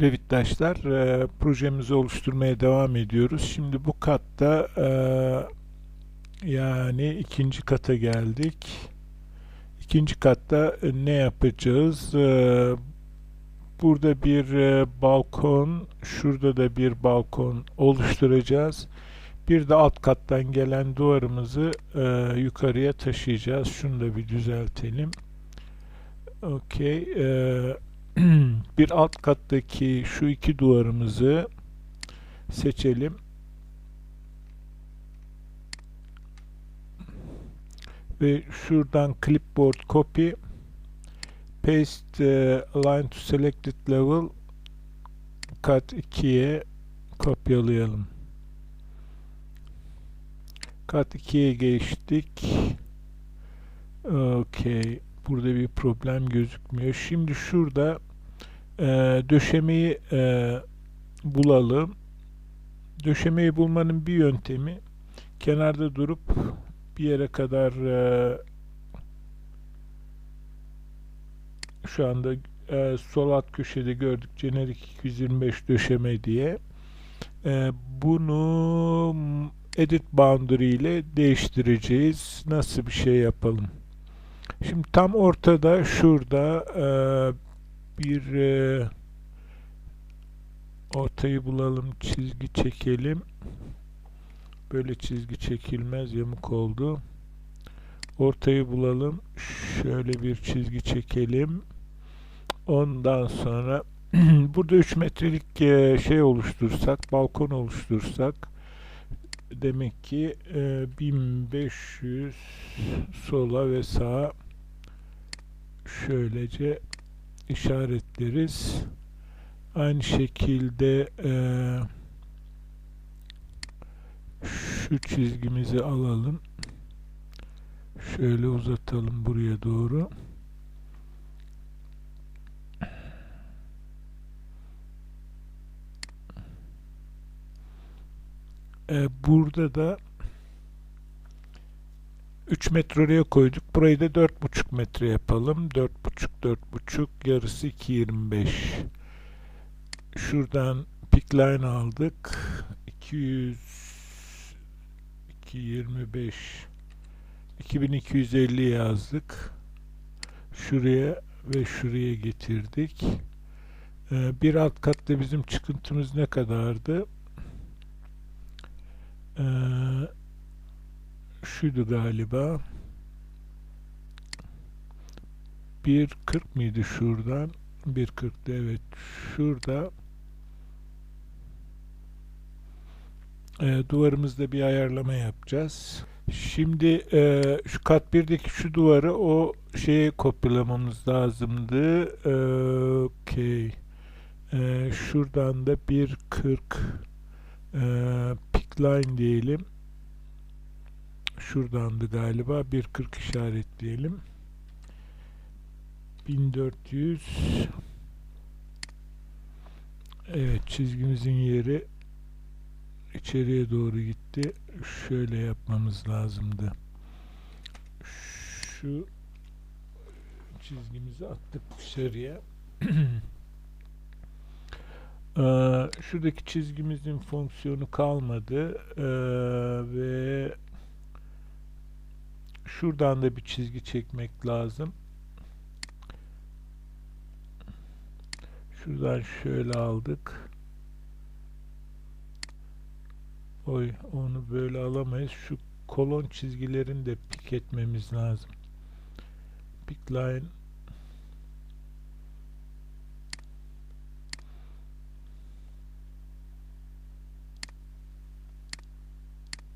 Revitdaşlar e, projemizi oluşturmaya devam ediyoruz. Şimdi bu katta e, yani ikinci kata geldik. İkinci katta e, ne yapacağız? E, burada bir e, balkon, şurada da bir balkon oluşturacağız. Bir de alt kattan gelen duvarımızı e, yukarıya taşıyacağız. Şunu da bir düzeltelim. Okey. E, bir alt kattaki şu iki duvarımızı seçelim. Ve şuradan clipboard copy paste uh, align to selected level kat 2'ye kopyalayalım. Kat 2'ye geçtik. Okey. Burada bir problem gözükmüyor. Şimdi şurada e, döşemeyi e, bulalım. Döşemeyi bulmanın bir yöntemi kenarda durup bir yere kadar e, şu anda e, sol alt köşede gördük Generic 225 döşeme diye. E, bunu edit boundary ile değiştireceğiz. Nasıl bir şey yapalım? Şimdi tam ortada şurada e, bir e, ortayı bulalım, çizgi çekelim. Böyle çizgi çekilmez, yamuk oldu. Ortayı bulalım. Şöyle bir çizgi çekelim. Ondan sonra burada 3 metrelik e, şey oluştursak, balkon oluştursak demek ki e, 1500 sola ve sağa şöylece işaretleriz. Aynı şekilde e, şu çizgimizi alalım. Şöyle uzatalım buraya doğru. E, burada da 3 metre oraya koyduk. Burayı da 4,5 metre yapalım. 4,5 4,5 yarısı 2,25. Şuradan pick line aldık. 200 225 2250 yazdık. Şuraya ve şuraya getirdik. Ee, bir alt katta bizim çıkıntımız ne kadardı? Ee, şuydu galiba. 1.40 mıydı şuradan? 1.40'tı evet. Şurada. E, duvarımızda bir ayarlama yapacağız. Şimdi e, şu kat 1'deki şu duvarı o şeye kopyalamamız lazımdı. E, okey. E, şuradan da 1.40 e, pick line diyelim şuradandı galiba. 1.40 işaretleyelim. 1400 evet çizgimizin yeri içeriye doğru gitti. Şöyle yapmamız lazımdı. Şu çizgimizi attık dışarıya. Ee, şuradaki çizgimizin fonksiyonu kalmadı. Ee, ve şuradan da bir çizgi çekmek lazım. Şuradan şöyle aldık. Oy onu böyle alamayız. Şu kolon çizgilerini de pik etmemiz lazım. Pick line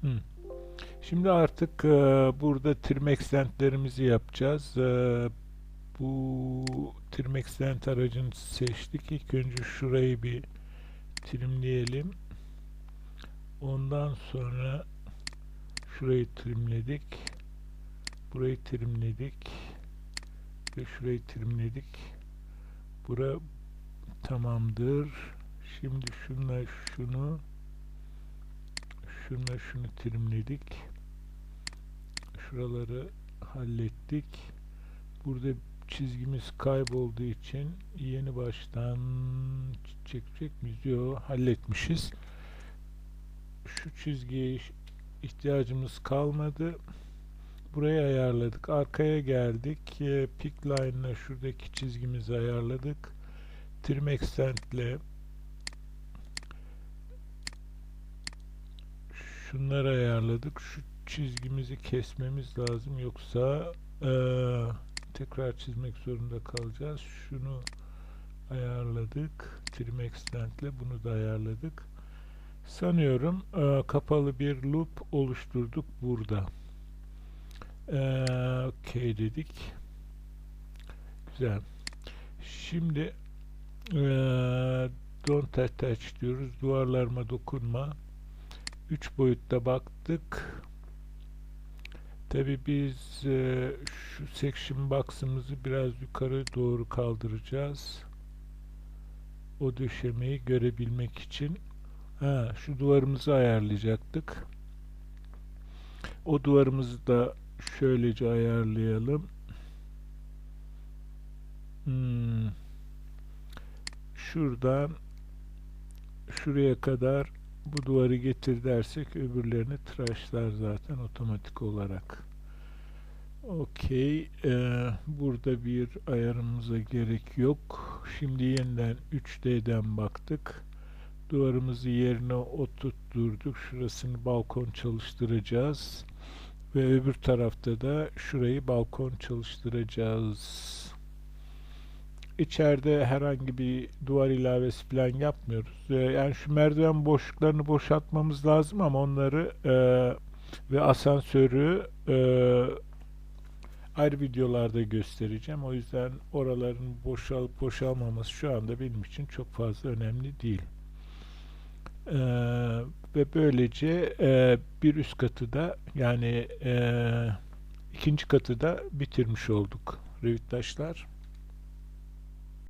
Hmm. Şimdi artık e, burada trim extentlerimizi yapacağız. E, bu trim extent aracını seçtik. İlk önce şurayı bir trimleyelim. Ondan sonra şurayı trimledik. Burayı trimledik. Ve şurayı trimledik. Bura tamamdır. Şimdi şunla şunu şunla şunu trimledik. Şuraları hallettik. Burada çizgimiz kaybolduğu için yeni baştan çekecek miyiz? Yok halletmişiz. Şu çizgiye ihtiyacımız kalmadı. Burayı ayarladık. Arkaya geldik. E, Pick line'la şuradaki çizgimizi ayarladık. Trim extend ile şunları ayarladık. Şu çizgimizi kesmemiz lazım. Yoksa eee, tekrar çizmek zorunda kalacağız. Şunu ayarladık. Trim extend ile bunu da ayarladık. Sanıyorum eee, kapalı bir loop oluşturduk burada. Eee OK dedik. Güzel. Şimdi eee don't attach diyoruz. Duvarlarıma dokunma. 3 boyutta baktık. Tabi biz eee, şu section box'ımızı biraz yukarı doğru kaldıracağız. O döşemeyi görebilmek için. Ha, şu duvarımızı ayarlayacaktık. O duvarımızı da şöylece ayarlayalım. Hmm. Şuradan şuraya kadar bu duvarı getir dersek öbürlerini tıraşlar zaten otomatik olarak. Okey. Ee, burada bir ayarımıza gerek yok. Şimdi yeniden 3D'den baktık. Duvarımızı yerine oturtturduk. Şurasını balkon çalıştıracağız. Ve öbür tarafta da şurayı balkon çalıştıracağız. İçeride herhangi bir duvar ilavesi falan yapmıyoruz. Ee, yani şu merdiven boşluklarını boşaltmamız lazım ama onları e, ve asansörü e, ayrı videolarda göstereceğim. O yüzden oraların boşalıp boşalmaması şu anda benim için çok fazla önemli değil. Ee, ve böylece e, bir üst katı da yani e, ikinci katı da bitirmiş olduk Revittaşlar.